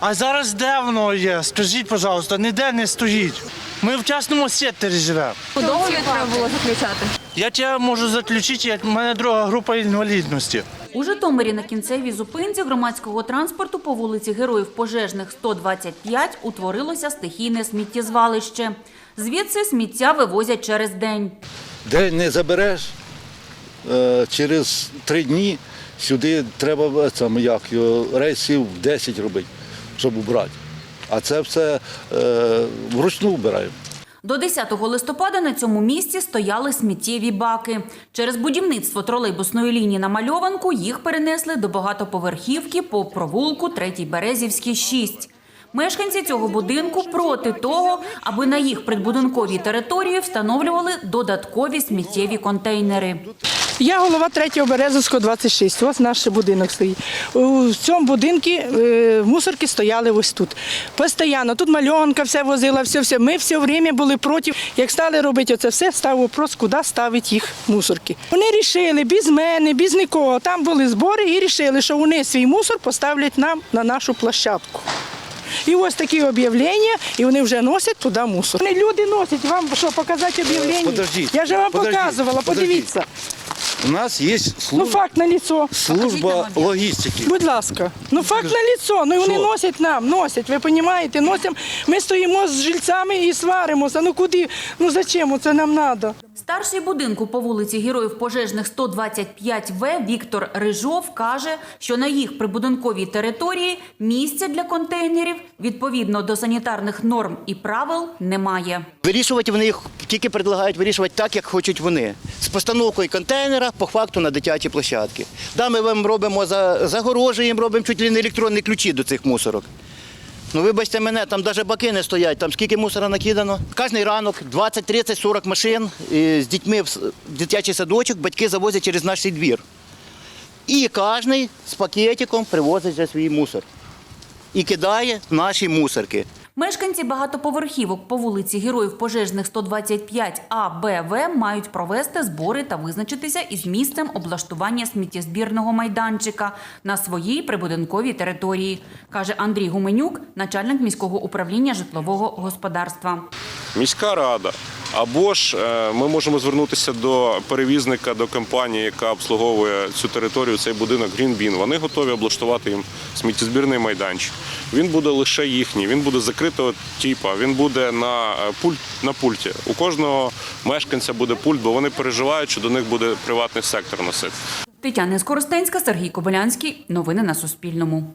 А зараз де воно є? Скажіть, пожалуйста, ніде не стоїть. Ми в частному секторі живемо. Договір треба було заключати. Я тебе можу заключити, як в мене друга група інвалідності. У Житомирі на кінцевій зупинці громадського транспорту по вулиці Героїв Пожежних 125 утворилося стихійне сміттєзвалище. Звідси сміття вивозять через день. Де не забереш, е, через три дні сюди треба е, саме як, його, рейсів 10 робити, щоб убрати. А це все е, вручну вбираємо. До 10 листопада на цьому місці стояли сміттєві баки. Через будівництво тролейбусної лінії на Мальованку їх перенесли до багатоповерхівки по провулку Третій Березівський 6. Мешканці цього будинку проти того, аби на їх придбудинковій території встановлювали додаткові сміттєві контейнери. Я голова 3-го Березовського 26. Ось наш будинок стоїть. У цьому будинку е, мусорки стояли ось тут. Постоянно. Тут мальонка все возила, все, все. Ми все время були проти. Як стали робити оце все, став вопрос, куди ставити їх мусорки. Вони рішили без мене, без нікого. Там були збори і рішили, що вони свій мусор поставлять нам на нашу площадку. І ось такі об'явлення, і вони вже носять туди мусор. Вони люди носять, вам що, показати об'явлення? Я ж вам подождіть, показувала, подождіть. подивіться. У нас є Ну служба, факт на лицо. служба логістики. Будь ласка, ну факт на лицо. Ну і вони Що? носять нам, носять. Ви розумієте, носимо. Ми стоїмо з жильцями і сваримося. Ну куди? Ну зачем це нам треба? Старший будинку по вулиці Героїв Пожежних 125В Віктор Рижов каже, що на їх прибудинковій території місця для контейнерів відповідно до санітарних норм і правил немає. Вирішувати вони їх тільки предлагають вирішувати так, як хочуть вони. З постановкою контейнера по факту на дитячі площадки. Да, ми вам робимо за загорожуємо, робимо чуть ли не електронні ключі до цих мусорок. Ну, вибачте мене, там навіть баки не стоять, там скільки мусора накидано. Кожний ранок 20, 30, 40 машин з дітьми в дитячий садочок батьки завозять через наш двір. І кожен з пакетиком привозить вже свій мусор. І кидає наші мусорки. Мешканці багатоповерхівок по вулиці Героїв Пожежних 125 А, Б, В мають провести збори та визначитися із місцем облаштування сміттєзбірного майданчика на своїй прибудинковій території, каже Андрій Гуменюк, начальник міського управління житлового господарства. міська рада. Або ж е, ми можемо звернутися до перевізника, до компанії, яка обслуговує цю територію, цей будинок Green Вони готові облаштувати їм сміттєзбірний майданчик. Він буде лише їхній, він буде закритого типа, він буде на е, пульт на пульті. У кожного мешканця буде пульт, бо вони переживають, що до них буде приватний сектор носити. Тетяна Скоростенська, Сергій Кобилянський. Новини на Суспільному.